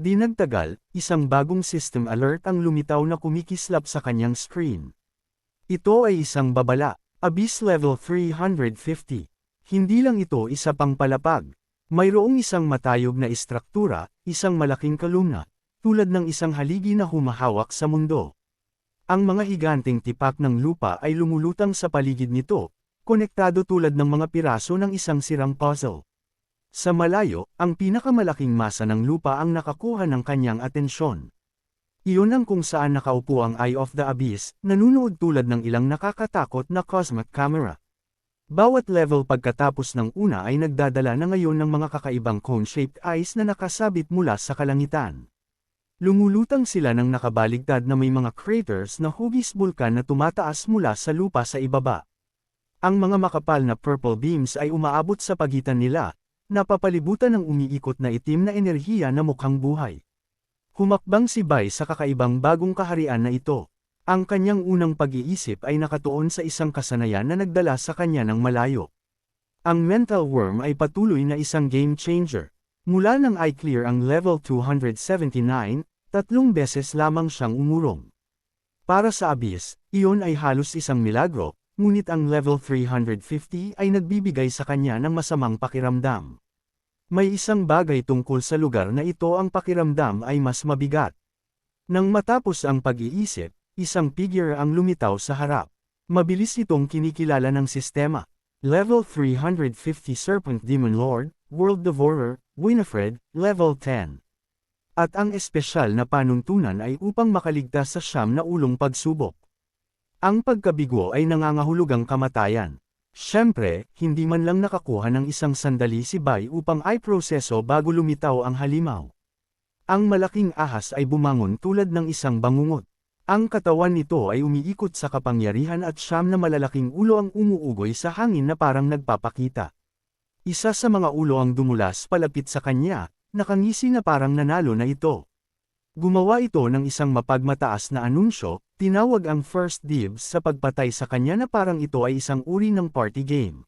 Di nagtagal, isang bagong system alert ang lumitaw na kumikislap sa kanyang screen. Ito ay isang babala, Abyss Level 350. Hindi lang ito isa pang palapag. Mayroong isang matayog na istruktura, isang malaking kalumna, tulad ng isang haligi na humahawak sa mundo. Ang mga higanteng tipak ng lupa ay lumulutang sa paligid nito, konektado tulad ng mga piraso ng isang sirang puzzle. Sa malayo, ang pinakamalaking masa ng lupa ang nakakuha ng kanyang atensyon. Iyon ang kung saan nakaupo ang Eye of the Abyss, nanunood tulad ng ilang nakakatakot na cosmic camera. Bawat level pagkatapos ng una ay nagdadala na ngayon ng mga kakaibang cone-shaped eyes na nakasabit mula sa kalangitan. Lumulutang sila ng nakabaligtad na may mga craters na hugis bulkan na tumataas mula sa lupa sa ibaba. Ang mga makapal na purple beams ay umaabot sa pagitan nila, napapalibutan ng umiikot na itim na enerhiya na mukhang buhay. Humakbang si Bai sa kakaibang bagong kaharian na ito. Ang kanyang unang pag-iisip ay nakatuon sa isang kasanayan na nagdala sa kanya ng malayo. Ang mental worm ay patuloy na isang game changer. Mula nang i-clear ang level 279, tatlong beses lamang siyang umurong. Para sa Abyss, iyon ay halos isang milagro, ngunit ang level 350 ay nagbibigay sa kanya ng masamang pakiramdam. May isang bagay tungkol sa lugar na ito ang pakiramdam ay mas mabigat. Nang matapos ang pag-iisip, isang figure ang lumitaw sa harap. Mabilis itong kinikilala ng sistema. Level 350 Serpent Demon Lord, World Devourer, Winifred, Level 10. At ang espesyal na panuntunan ay upang makaligtas sa siyam na ulong pagsubok. Ang pagkabigo ay nangangahulugang kamatayan. Siyempre, hindi man lang nakakuha ng isang sandali si Bai upang ay proseso bago lumitaw ang halimaw. Ang malaking ahas ay bumangon tulad ng isang bangungot. Ang katawan nito ay umiikot sa kapangyarihan at siyam na malalaking ulo ang umuugoy sa hangin na parang nagpapakita. Isa sa mga ulo ang dumulas palapit sa kanya, nakangisi na parang nanalo na ito. Gumawa ito ng isang mapagmataas na anunsyo, tinawag ang First Dibs sa pagpatay sa kanya na parang ito ay isang uri ng party game.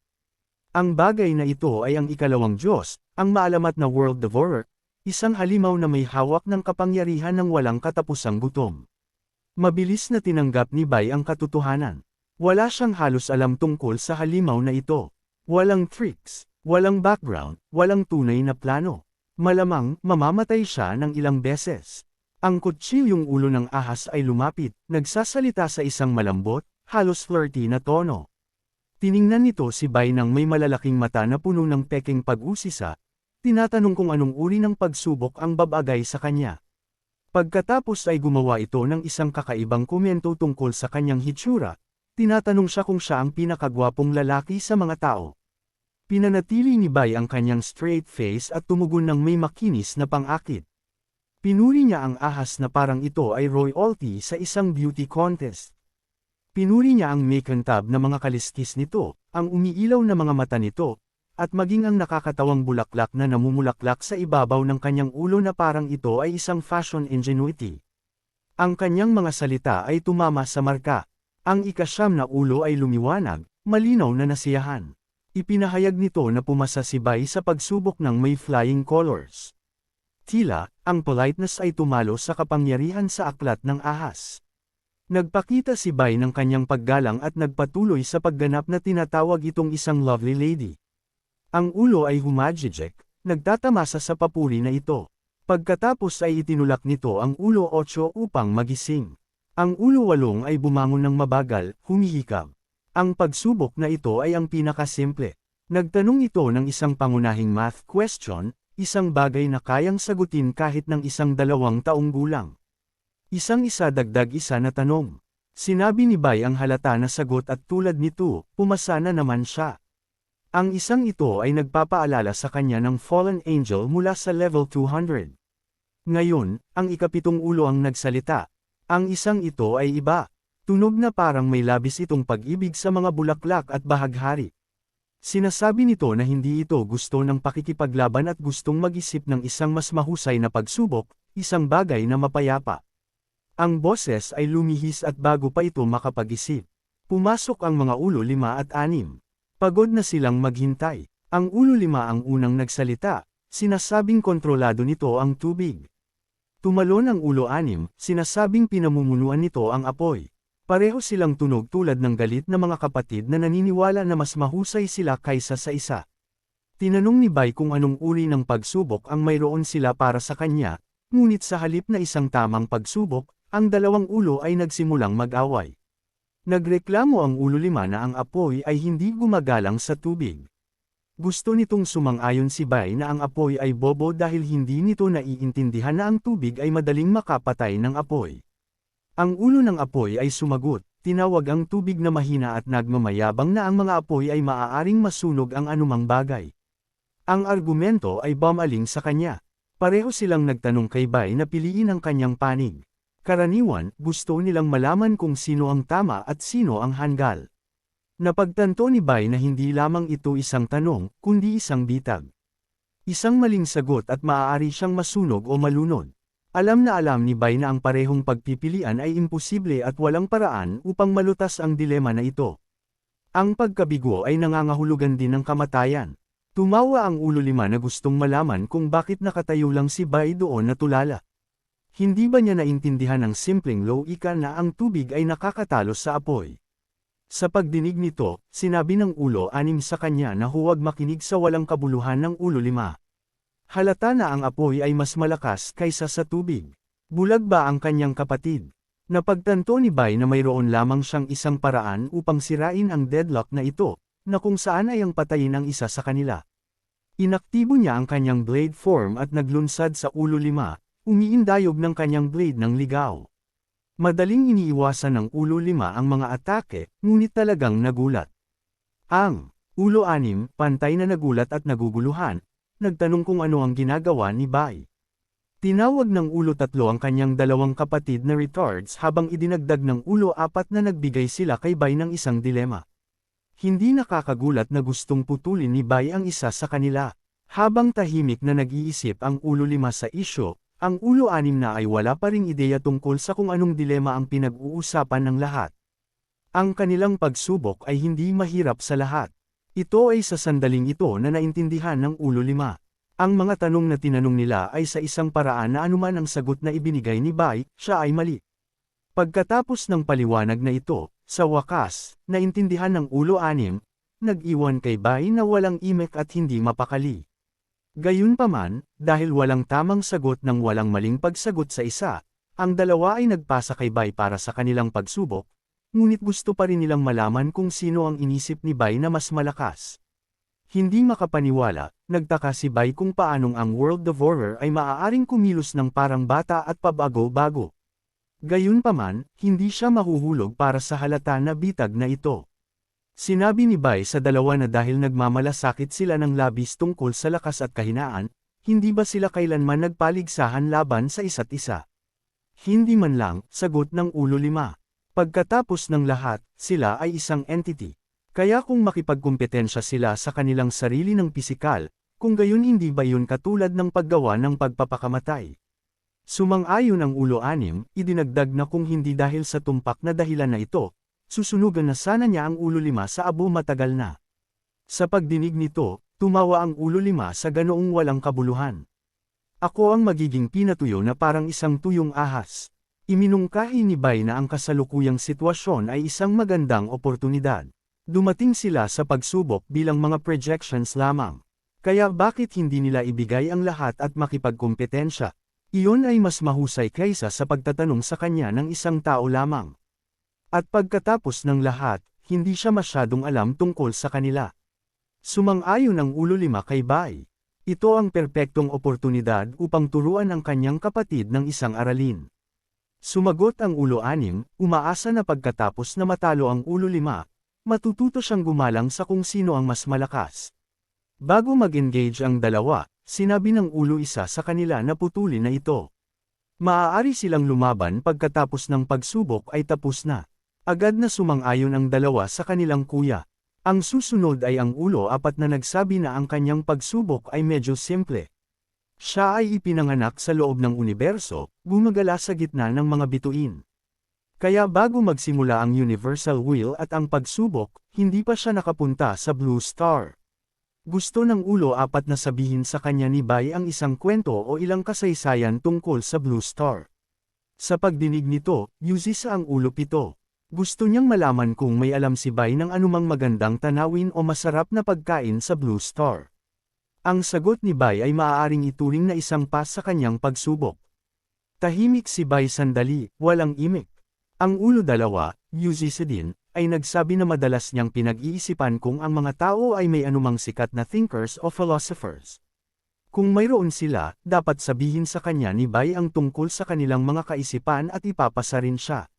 Ang bagay na ito ay ang ikalawang Diyos, ang maalamat na World Devourer, isang halimaw na may hawak ng kapangyarihan ng walang katapusang gutom. Mabilis na tinanggap ni Bai ang katotohanan. Wala siyang halos alam tungkol sa halimaw na ito. Walang tricks, walang background, walang tunay na plano. Malamang, mamamatay siya ng ilang beses. Ang kutsilyong ulo ng ahas ay lumapit, nagsasalita sa isang malambot, halos flirty na tono. Tiningnan nito si Bai nang may malalaking mata na puno ng peking pag-usisa, tinatanong kung anong uri ng pagsubok ang babagay sa kanya. Pagkatapos ay gumawa ito ng isang kakaibang komento tungkol sa kanyang hitsura, tinatanong siya kung siya ang pinakagwapong lalaki sa mga tao. Pinanatili ni Bai ang kanyang straight face at tumugon ng may makinis na pang-akit. Pinuri niya ang ahas na parang ito ay royalty sa isang beauty contest. Pinuri niya ang makantab na mga kaliskis nito, ang umiilaw na mga mata nito, at maging ang nakakatawang bulaklak na namumulaklak sa ibabaw ng kanyang ulo na parang ito ay isang fashion ingenuity. Ang kanyang mga salita ay tumama sa marka. Ang ikasyam na ulo ay lumiwanag, malinaw na nasiyahan. Ipinahayag nito na pumasa si Bai sa pagsubok ng may flying colors. Tila, ang politeness ay tumalo sa kapangyarihan sa aklat ng ahas. Nagpakita si Bai ng kanyang paggalang at nagpatuloy sa pagganap na tinatawag itong isang lovely lady. Ang ulo ay humajijek, nagtatamasa sa papuri na ito. Pagkatapos ay itinulak nito ang ulo 8 upang magising. Ang ulo 8 ay bumangon ng mabagal, humihikab. Ang pagsubok na ito ay ang pinakasimple. Nagtanong ito ng isang pangunahing math question, Isang bagay na kayang sagutin kahit ng isang dalawang taong gulang. Isang isa dagdag isa na tanong. Sinabi ni Bay ang halata na sagot at tulad nito, pumasa na naman siya. Ang isang ito ay nagpapaalala sa kanya ng fallen angel mula sa level 200. Ngayon, ang ikapitong ulo ang nagsalita. Ang isang ito ay iba. Tunog na parang may labis itong pag-ibig sa mga bulaklak at bahaghari. Sinasabi nito na hindi ito gusto ng pakikipaglaban at gustong mag-isip ng isang mas mahusay na pagsubok, isang bagay na mapayapa. Ang boses ay lumihis at bago pa ito makapag-isip. Pumasok ang mga ulo lima at anim. Pagod na silang maghintay. Ang ulo lima ang unang nagsalita, sinasabing kontrolado nito ang tubig. Tumalon ang ulo anim, sinasabing pinamumunuan nito ang apoy. Pareho silang tunog tulad ng galit na mga kapatid na naniniwala na mas mahusay sila kaysa sa isa. Tinanong ni Bai kung anong uri ng pagsubok ang mayroon sila para sa kanya, ngunit sa halip na isang tamang pagsubok, ang dalawang ulo ay nagsimulang mag-away. Nagreklamo ang ulo lima na ang apoy ay hindi gumagalang sa tubig. Gusto nitong sumang-ayon si Bai na ang apoy ay bobo dahil hindi nito naiintindihan na ang tubig ay madaling makapatay ng apoy. Ang ulo ng apoy ay sumagot, tinawag ang tubig na mahina at nagmamayabang na ang mga apoy ay maaaring masunog ang anumang bagay. Ang argumento ay bumaling sa kanya. Pareho silang nagtanong kay Bai na piliin ang kanyang panig. Karaniwan, gusto nilang malaman kung sino ang tama at sino ang hanggal. Napagtanto ni Bai na hindi lamang ito isang tanong, kundi isang bitag. Isang maling sagot at maaari siyang masunog o malunod. Alam na alam ni Bai na ang parehong pagpipilian ay imposible at walang paraan upang malutas ang dilema na ito. Ang pagkabigo ay nangangahulugan din ng kamatayan. Tumawa ang ulo lima na gustong malaman kung bakit nakatayo lang si Bai doon na tulala. Hindi ba niya naintindihan ng simpleng logika na ang tubig ay nakakatalos sa apoy? Sa pagdinig nito, sinabi ng ulo anim sa kanya na huwag makinig sa walang kabuluhan ng ulo lima. Halata na ang apoy ay mas malakas kaysa sa tubig. Bulag ba ang kanyang kapatid? Napagtanto ni Bai na mayroon lamang siyang isang paraan upang sirain ang deadlock na ito, na kung saan ay ang patayin ang isa sa kanila. Inaktibo niya ang kanyang blade form at naglunsad sa ulo lima, umiindayog ng kanyang blade ng ligaw. Madaling iniiwasan ng ulo lima ang mga atake, ngunit talagang nagulat. Ang ulo anim, pantay na nagulat at naguguluhan, nagtanong kung ano ang ginagawa ni Bai. Tinawag ng ulo tatlo ang kanyang dalawang kapatid na retards habang idinagdag ng ulo apat na nagbigay sila kay Bai ng isang dilema. Hindi nakakagulat na gustong putulin ni Bai ang isa sa kanila. Habang tahimik na nag-iisip ang ulo lima sa isyo, ang ulo anim na ay wala pa ring ideya tungkol sa kung anong dilema ang pinag-uusapan ng lahat. Ang kanilang pagsubok ay hindi mahirap sa lahat. Ito ay sa sandaling ito na naintindihan ng ulo lima. Ang mga tanong na tinanong nila ay sa isang paraan na anuman ang sagot na ibinigay ni Bai, siya ay mali. Pagkatapos ng paliwanag na ito, sa wakas, naintindihan ng ulo anim, nag-iwan kay Bai na walang imek at hindi mapakali. Gayunpaman, dahil walang tamang sagot ng walang maling pagsagot sa isa, ang dalawa ay nagpasa kay Bai para sa kanilang pagsubok, ngunit gusto pa rin nilang malaman kung sino ang inisip ni Bai na mas malakas. Hindi makapaniwala, nagtaka si Bai kung paanong ang World Devourer ay maaaring kumilos ng parang bata at pabago-bago. Gayunpaman, hindi siya mahuhulog para sa halata na bitag na ito. Sinabi ni Bai sa dalawa na dahil nagmamalasakit sila ng labis tungkol sa lakas at kahinaan, hindi ba sila kailanman nagpaligsahan laban sa isa't isa? Hindi man lang, sagot ng ulo lima. Pagkatapos ng lahat, sila ay isang entity. Kaya kung makipagkumpetensya sila sa kanilang sarili ng pisikal, kung gayon hindi ba yun katulad ng paggawa ng pagpapakamatay? Sumang-ayon ang ulo anim, idinagdag na kung hindi dahil sa tumpak na dahilan na ito, susunugan na sana niya ang ulo lima sa abo matagal na. Sa pagdinig nito, tumawa ang ulo lima sa ganoong walang kabuluhan. Ako ang magiging pinatuyo na parang isang tuyong ahas. Iminungkahi ni Bai na ang kasalukuyang sitwasyon ay isang magandang oportunidad. Dumating sila sa pagsubok bilang mga projections lamang. Kaya bakit hindi nila ibigay ang lahat at makipagkompetensya? Iyon ay mas mahusay kaysa sa pagtatanong sa kanya ng isang tao lamang. At pagkatapos ng lahat, hindi siya masyadong alam tungkol sa kanila. Sumang-ayon ang ulo lima kay Bai. Ito ang perpektong oportunidad upang turuan ang kanyang kapatid ng isang aralin. Sumagot ang ulo anim, umaasa na pagkatapos na matalo ang ulo lima, matututo siyang gumalang sa kung sino ang mas malakas. Bago mag-engage ang dalawa, sinabi ng ulo isa sa kanila na putulin na ito. Maaari silang lumaban pagkatapos ng pagsubok ay tapos na. Agad na sumang-ayon ang dalawa sa kanilang kuya. Ang susunod ay ang ulo apat na nagsabi na ang kanyang pagsubok ay medyo simple. Siya ay ipinanganak sa loob ng universo, gumagala sa gitna ng mga bituin. Kaya bago magsimula ang Universal Wheel at ang pagsubok, hindi pa siya nakapunta sa Blue Star. Gusto ng ulo apat na sabihin sa kanya ni Bai ang isang kwento o ilang kasaysayan tungkol sa Blue Star. Sa pagdinig nito, yuzi sa ang ulo pito. Gusto niyang malaman kung may alam si Bai ng anumang magandang tanawin o masarap na pagkain sa Blue Star. Ang sagot ni Bai ay maaaring ituring na isang pas sa kanyang pagsubok. Tahimik si Bai sandali, walang imik. Ang ulo dalawa, Yuzi din, ay nagsabi na madalas niyang pinag-iisipan kung ang mga tao ay may anumang sikat na thinkers o philosophers. Kung mayroon sila, dapat sabihin sa kanya ni Bai ang tungkol sa kanilang mga kaisipan at ipapasa rin siya.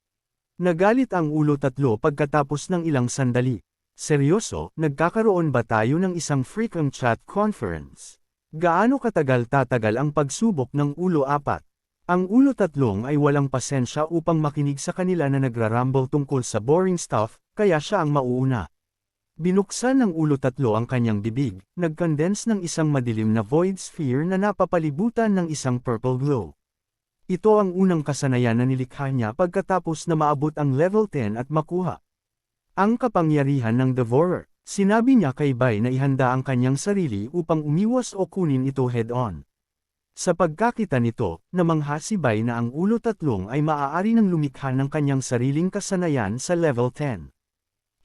Nagalit ang ulo tatlo pagkatapos ng ilang sandali. Seryoso, nagkakaroon ba tayo ng isang frequent chat conference? Gaano katagal tatagal ang pagsubok ng ulo apat? Ang ulo tatlong ay walang pasensya upang makinig sa kanila na nagrarumble tungkol sa boring stuff, kaya siya ang mauuna. Binuksan ng ulo tatlo ang kanyang bibig, nag-condense ng isang madilim na void sphere na napapalibutan ng isang purple glow. Ito ang unang kasanayan na nilikha niya pagkatapos na maabot ang level 10 at makuha. Ang kapangyarihan ng Devourer, sinabi niya kay Bai na ihanda ang kanyang sarili upang umiwas o kunin ito head-on. Sa pagkakita nito, namangha si Bai na ang ulo tatlong ay maaari ng lumikha ng kanyang sariling kasanayan sa level 10.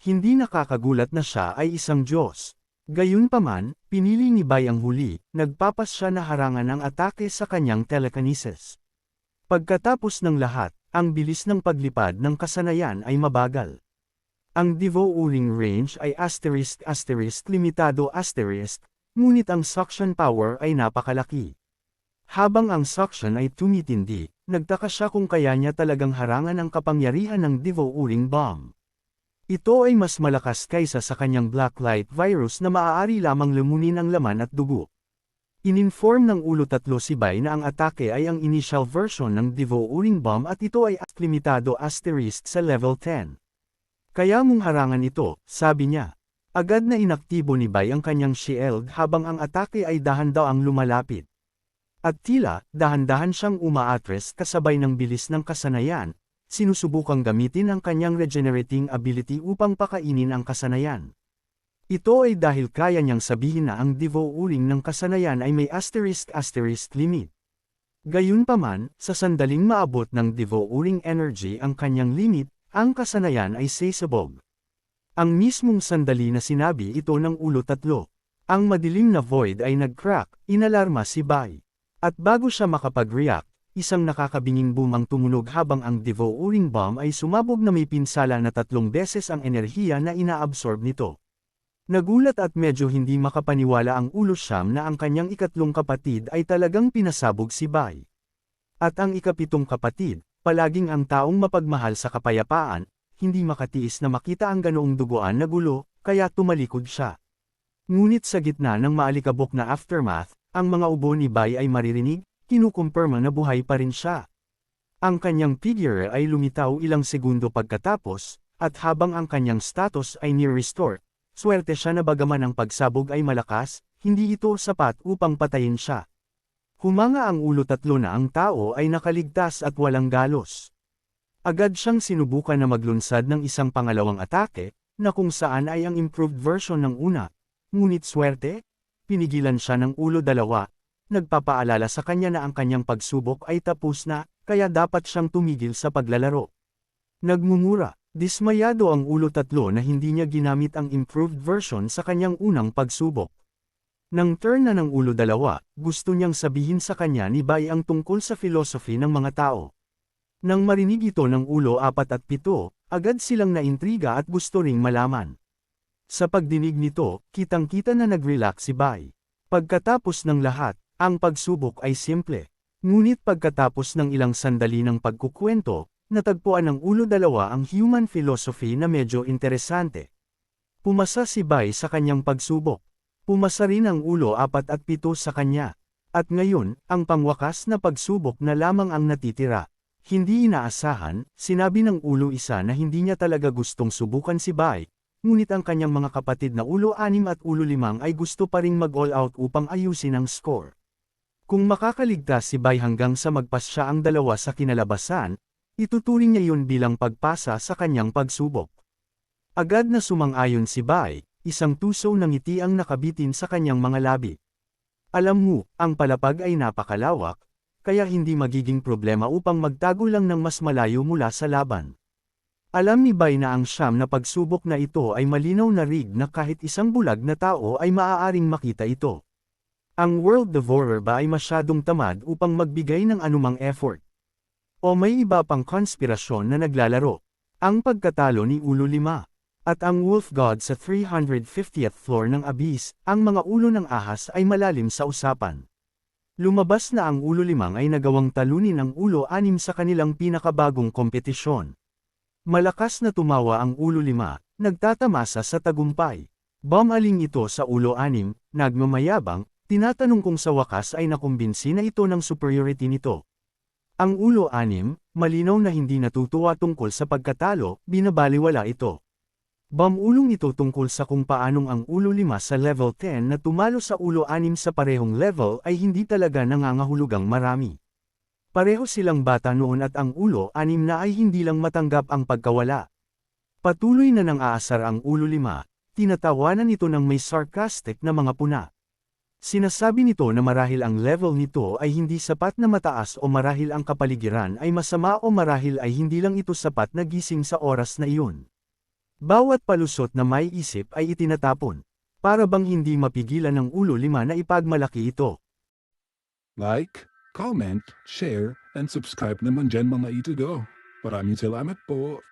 Hindi nakakagulat na siya ay isang Diyos. Gayunpaman, pinili ni Bai ang huli, nagpapas siya na harangan ang atake sa kanyang telekinesis. Pagkatapos ng lahat, ang bilis ng paglipad ng kasanayan ay mabagal. Ang devouring range ay asterisk asterisk limitado asterisk, ngunit ang suction power ay napakalaki. Habang ang suction ay tumitindi, nagtaka siya kung kaya niya talagang harangan ang kapangyarihan ng devouring bomb. Ito ay mas malakas kaysa sa kanyang blacklight virus na maaari lamang lumunin ang laman at dugo. Ininform ng ulo tatlo si Bai na ang atake ay ang initial version ng devouring bomb at ito ay limitado asterisk sa level 10. Kaya mong harangan ito, sabi niya. Agad na inaktibo ni Bai ang kanyang shield habang ang atake ay dahan daw ang lumalapit. At tila, dahan-dahan siyang umaatres kasabay ng bilis ng kasanayan, sinusubukang gamitin ang kanyang regenerating ability upang pakainin ang kasanayan. Ito ay dahil kaya niyang sabihin na ang devouring ng kasanayan ay may asterisk asterisk limit. Gayunpaman, sa sandaling maabot ng devouring energy ang kanyang limit, ang kasanayan ay sasabog. Ang mismong sandali na sinabi ito ng ulo tatlo. Ang madilim na void ay nag-crack, inalarma si Bai. At bago siya makapag-react, isang nakakabinging boom ang tumunog habang ang devouring bomb ay sumabog na may pinsala na tatlong beses ang enerhiya na inaabsorb nito. Nagulat at medyo hindi makapaniwala ang ulo siyam na ang kanyang ikatlong kapatid ay talagang pinasabog si Bai. At ang ikapitong kapatid, palaging ang taong mapagmahal sa kapayapaan, hindi makatiis na makita ang ganoong duguan na gulo, kaya tumalikod siya. Ngunit sa gitna ng maalikabok na aftermath, ang mga ubo ni Bai ay maririnig, kinukumpirma na buhay pa rin siya. Ang kanyang figure ay lumitaw ilang segundo pagkatapos, at habang ang kanyang status ay near-restore, swerte siya na bagaman ang pagsabog ay malakas, hindi ito sapat upang patayin siya. Humanga ang ulo tatlo na ang tao ay nakaligtas at walang galos. Agad siyang sinubukan na maglunsad ng isang pangalawang atake, na kung saan ay ang improved version ng una. Ngunit swerte, pinigilan siya ng ulo dalawa, nagpapaalala sa kanya na ang kanyang pagsubok ay tapos na, kaya dapat siyang tumigil sa paglalaro. Nagmumura, dismayado ang ulo tatlo na hindi niya ginamit ang improved version sa kanyang unang pagsubok. Nang turn na ng ulo dalawa, gusto niyang sabihin sa kanya ni Bai ang tungkol sa philosophy ng mga tao. Nang marinig ito ng ulo apat at pito, agad silang naintriga at gusto ring malaman. Sa pagdinig nito, kitang-kita na nag-relax si Bai. Pagkatapos ng lahat, ang pagsubok ay simple. Ngunit pagkatapos ng ilang sandali ng pagkukwento, natagpuan ng ulo dalawa ang human philosophy na medyo interesante. Pumasa si Bai sa kanyang pagsubok. Pumasa rin ang ulo apat at pito sa kanya. At ngayon, ang pangwakas na pagsubok na lamang ang natitira. Hindi inaasahan, sinabi ng ulo isa na hindi niya talaga gustong subukan si Bai, ngunit ang kanyang mga kapatid na ulo anim at ulo limang ay gusto pa ring mag-all out upang ayusin ang score. Kung makakaligtas si Bai hanggang sa magpas siya ang dalawa sa kinalabasan, ituturing niya yun bilang pagpasa sa kanyang pagsubok. Agad na sumang-ayon si Bai, isang tuso ng ngiti ang nakabitin sa kanyang mga labi. Alam mo, ang palapag ay napakalawak, kaya hindi magiging problema upang magtago lang ng mas malayo mula sa laban. Alam ni Bay na ang siyam na pagsubok na ito ay malinaw na rig na kahit isang bulag na tao ay maaaring makita ito. Ang World Devourer ba ay masyadong tamad upang magbigay ng anumang effort? O may iba pang konspirasyon na naglalaro? Ang pagkatalo ni Ulo 5 at ang Wolf God sa 350th floor ng Abyss, ang mga ulo ng ahas ay malalim sa usapan. Lumabas na ang Ulo 5 ay nagawang talunin ang Ulo 6 sa kanilang pinakabagong kompetisyon. Malakas na tumawa ang Ulo 5, nagtatamasa sa tagumpay. Bumaling ito sa Ulo 6, nagmamayabang, tinatanong kung sa wakas ay nakumbinsi na ito ng superiority nito. Ang Ulo 6, malinaw na hindi natutuwa tungkol sa pagkatalo, binabaliwala ito. Bamulong ito tungkol sa kung paanong ang ulo 5 sa level 10 na tumalo sa ulo 6 sa parehong level ay hindi talaga nangangahulugang marami. Pareho silang bata noon at ang ulo 6 na ay hindi lang matanggap ang pagkawala. Patuloy na nang aasar ang ulo 5, tinatawanan ito ng may sarcastic na mga puna. Sinasabi nito na marahil ang level nito ay hindi sapat na mataas o marahil ang kapaligiran ay masama o marahil ay hindi lang ito sapat na gising sa oras na iyon. Bawat palusot na may isip ay itinatapon. Para bang hindi mapigilan ng ulo lima na ipagmalaki ito. Like, comment, share, and subscribe naman dyan mga ito do. Maraming salamat po.